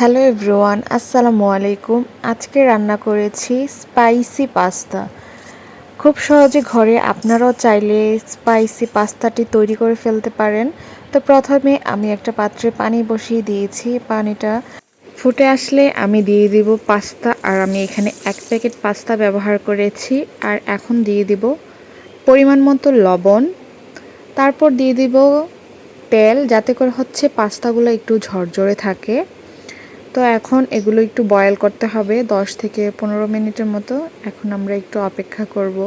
Hello everyone আসসালামু আলাইকুম আজকে রান্না করেছি স্পাইসি পাস্তা খুব সহজে ঘরে আপনারাও চাইলে স্পাইসি পাস্তাটি তৈরি করে ফেলতে পারেন। তো প্রথমে আমি একটা পাত্রে পানি বসিয়ে দিয়েছি। পানিটা ফুটে আসলে আমি দিয়ে দিব পাস্তা আর আমি এখানে এক প্যাকেট পাস্তা ব্যবহার করেছি। আর এখন দিয়ে দিব পরিমাণ মতো লবণ। তারপর দিয়ে দিব তেল, যাতে করে হচ্ছে পাস্তাগুলো একটু ঝরঝরে থাকে। তো এখন এগুলো একটু বয়েল করতে হবে 10 থেকে পনেরো মিনিটের মতো। এখন আমরা একটু অপেক্ষা করব।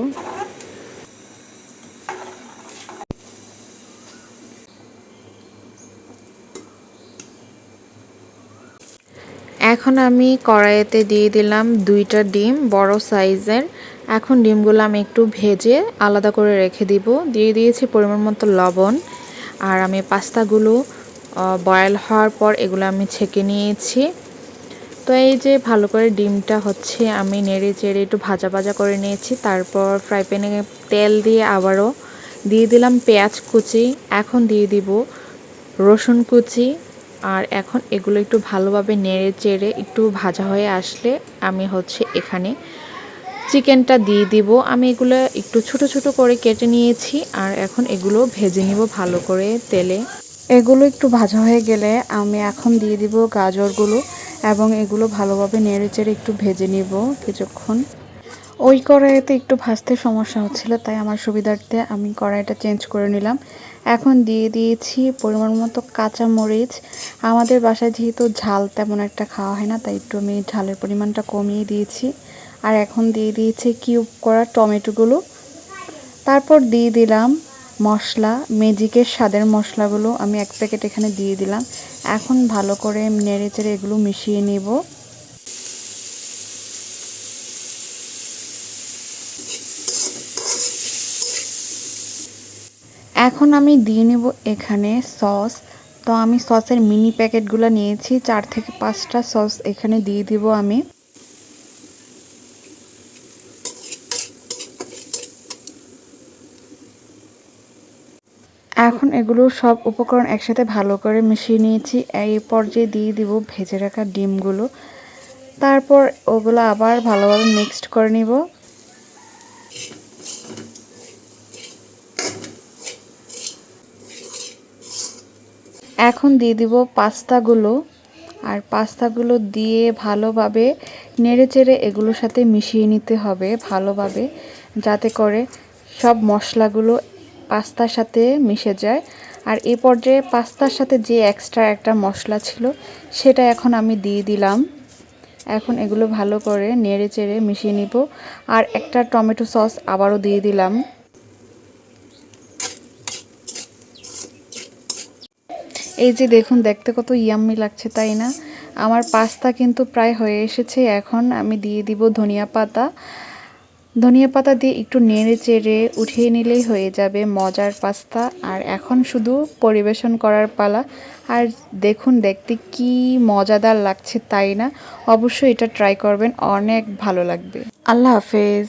এখন আমি কড়াইতে দিয়ে দিলাম দুইটা ডিম, বড় সাইজের। এখন ডিমগুলো আমি একটু ভেজে আলাদা করে রেখে দিব। দিয়ে দিয়েছি পরিমাণ মতো লবণ। আর আমি পাস্তাগুলো বয়েল হওয়ার পর এগুলো আমি ছেঁকে নিয়েছি। তো এই যে ভালো করে ডিমটা হচ্ছে, আমি নেড়ে চেড়ে একটু ভাজা ভাজা করে নিয়েছি। তারপর ফ্রাই প্যানে তেল দিয়ে আবারও দিয়ে দিলাম পেঁয়াজ কুচি, এখন দিয়ে দিব রসুন কুচি। আর এখন এগুলো একটু ভালোভাবে নেড়ে চেড়ে একটু ভাজা হয়ে আসলে আমি হচ্ছে এখানে চিকেনটা দিয়ে দিব। আমি এগুলো একটু ছোট ছোট করে কেটে নিয়েছি আর এখন এগুলো ভেজে নিব ভালো করে তেলে। এগুলো একটু ভাজা হয়ে গেলে আমি এখন দিয়ে দিব গাজরগুলো। এবং এগুলো ভালোভাবে নেড়ে চেড়ে একটু ভেজে নিব কিছুক্ষণ। ওই কড়াইতে একটু ভাজতে সমস্যা হচ্ছিল, তাই আমার সুবিধার্থে আমি কড়াইটা চেঞ্জ করে নিলাম। এখন দিয়ে দিয়েছি পরিমাণ মতো কাঁচা মরিচ আমাদের বাসায় যেহেতু ঝাল তেমন একটা খাওয়া হয় না, তাই একটু আমি ঝালের পরিমাণটা কমিয়ে দিয়েছি। আর এখন দিয়ে দিয়েছি কিউব করা টমেটোগুলো। তারপর দিয়ে দিলাম মশলা ম্যাজিকের স্বাদের মশলাগুলো আমি এক প্যাকেট এখানে দিয়ে দিলাম। এখন ভালো করে নেড়ে চেড়ে এগুলো মিশিয়ে নেব। এখন আমি দিয়ে নেব এখানে সস। তো আমি সসের মিনি প্যাকেটগুলো নিয়েছি, চার থেকে পাঁচটা সস এখানে দিয়ে দিব আমি। এখন এগুলো সব উপকরণ একসাথে ভালো করে মিশিয়ে নিয়েছি। এই পর্যায়ে দিয়ে দিব ভেজে রাখা ডিমগুলো। তারপর ওগুলো আবার ভালোভাবে মিক্সড করে নিব। এখন দিয়ে দিব পাস্তাগুলো। আর পাস্তাগুলো দিয়ে ভালোভাবে নেড়ে চেড়ে এগুলোর সাথে মিশিয়ে নিতে হবে ভালোভাবে, যাতে করে সব মশলাগুলো পাস্তার সাথে মিশে যায়। আর এই পর্যায়ে পাস্তার সাথে যে এক্সট্রা একটা মশলা ছিল, সেটা এখন আমি দিয়ে দিলাম। এখন এগুলো ভালো করে নেড়ে চেড়ে মিশিয়ে নিব। আর একটা টমেটো সস আবারও দিয়ে দিলাম। এই যে দেখুন, দেখতে কত ইয়াম্মি লাগছে, তাই না? আমার পাস্তা কিন্তু প্রায় হয়ে এসেছে। এখন আমি দিয়ে দিব ধনিয়া পাতা। ধনিয়া পাতা দিয়ে একটু নেড়ে চেড়ে উঠিয়ে নিলেই হয়ে যাবে মজার পাস্তা। আর এখন শুধু পরিবেশন করার পালা। আর দেখুন, দেখতে কি মজাদার লাগছে তাই না? অবশ্যই এটা ট্রাই করবেন, অনেক ভালো লাগবে। আল্লাহ হাফেজ।